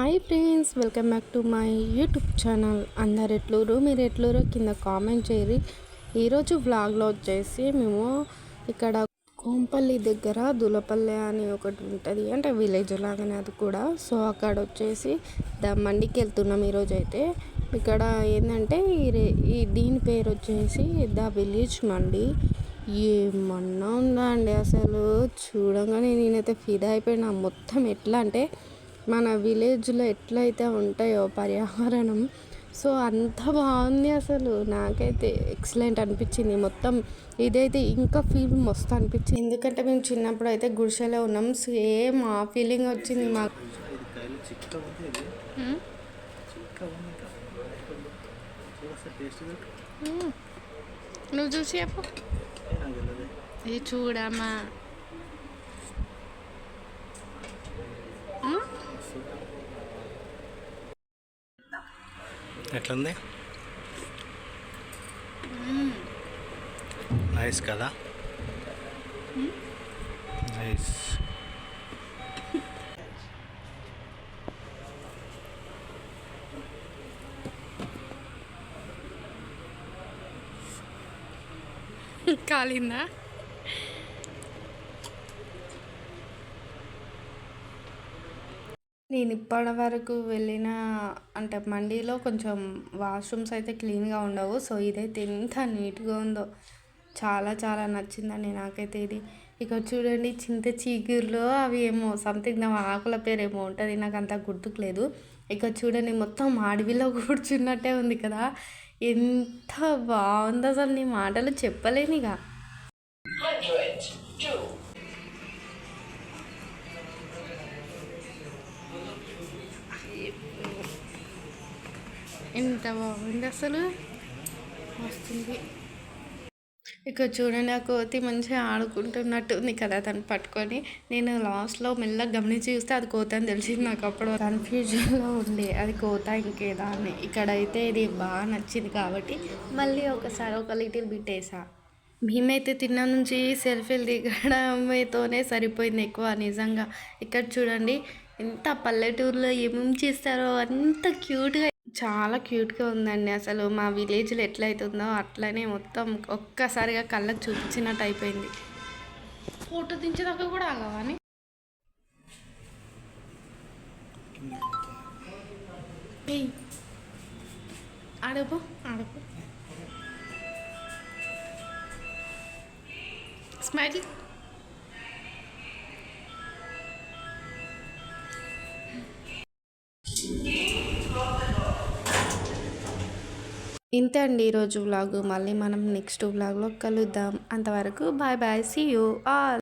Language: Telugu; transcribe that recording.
Hi friends welcome back to my YouTube channel. అందరు ఎట్లూరు మీరు ఎట్లూరు కింద కామెంట్ చేయరి ఈరోజు వ్లాగ్లో వచ్చేసి మేము ఇక్కడ కోంపల్లి దగ్గర దులపల్లె అని ఒకటి ఉంటుంది. అంటే విలేజ్ లాగానే అది కూడా. సో అక్కడ వచ్చేసి ద మండికి వెళ్తున్నాం ఈరోజు అయితే ఇక్కడ ఏంటంటే ఈ ఈ దీని పేరు వచ్చేసి ద విలేజ్ మండి. ఏమన్నా ఉందా అండి అసలు? చూడంగానే నేనైతే ఫిదా అయిపోయినా. మొత్తం ఎట్లా అంటే మన విలేజ్లో ఎట్లయితే ఉంటాయో పర్యావరణం. సో అంత బాగుంది అసలు. నాకైతే ఎక్సలెంట్ అనిపించింది. మొత్తం ఇదైతే ఇంకా ఫీల్ మస్తు అనిపించింది ఎందుకంటే మేము చిన్నప్పుడు అయితే గుడిసెలో ఉన్నాం. సేమ్ ఆ ఫీలింగ్ వచ్చింది మాకు. నువ్వు చూసి చెప్పు. ఇది చూడమ్మా. ఎట్లుంది? నైస్ కదా? నైస్ కాలిందా నేను ఇప్పటి వరకు వెళ్ళిన అంటే మండీలో కొంచెం వాష్రూమ్స్ అయితే క్లీన్గా ఉండవు. సో ఇదైతే ఎంత నీట్గా ఉందో. చాలా చాలా నచ్చిందండి నాకైతే ఇది. ఇక్కడ చూడండి చింత చీగుర్లో అవి ఏమో సంథింగ్ నా ఆకుల పేరు ఏమో ఉంటుంది నాకు అంత గుర్తుకులేదు ఇక్కడ చూడండి మొత్తం అడవిలో కూర్చున్నట్టే ఉంది కదా. ఎంత బాగుంది అసలు నీ మాటలు చెప్పలేనిగా. ఎంత బాగుంది అసలు. వస్తుంది. ఇక్కడ చూడండి ఆ కోతి మంచిగా ఆడుకుంటున్నట్టు ఉంది కదా తను పట్టుకొని. నేను లాస్ట్లో మెల్లగా గమనించి చూస్తే అది కోత అని తెలిసింది నాకు అప్పుడు. కన్ఫ్యూజన్లో ఉండే అది కోత ఇంకేదా అని. ఇక్కడైతే ఇది బాగా నచ్చింది కాబట్టి మళ్ళీ ఒకసారి ఒక లిటిల్ బిట్ వేసా. మేమైతే తిన్న నుంచి సెల్ఫీలు దిగడంతోనే సరిపోయింది ఎక్కువ నిజంగా. ఇక్కడ చూడండి ఎంత పల్లెటూరులో ఏమేమి చేస్తారో అంత క్యూట్గా చాలా క్యూట్గా ఉందండి అసలు. మా విలేజ్లో ఎట్లయితుందో అట్లనే మొత్తం ఒక్కసారిగా కళ్ళకు చూపించినట్టు అయిపోయింది. ఫోటో దించేదాకా కూడా ఆగవని అడుపు అడుపు స్మైల్. ఇంతే అండి ఈరోజు వ్లాగ్. మళ్ళీ మనం నెక్స్ట్ వ్లాగ్లో కలుద్దాం. అంతవరకు bye bye see you all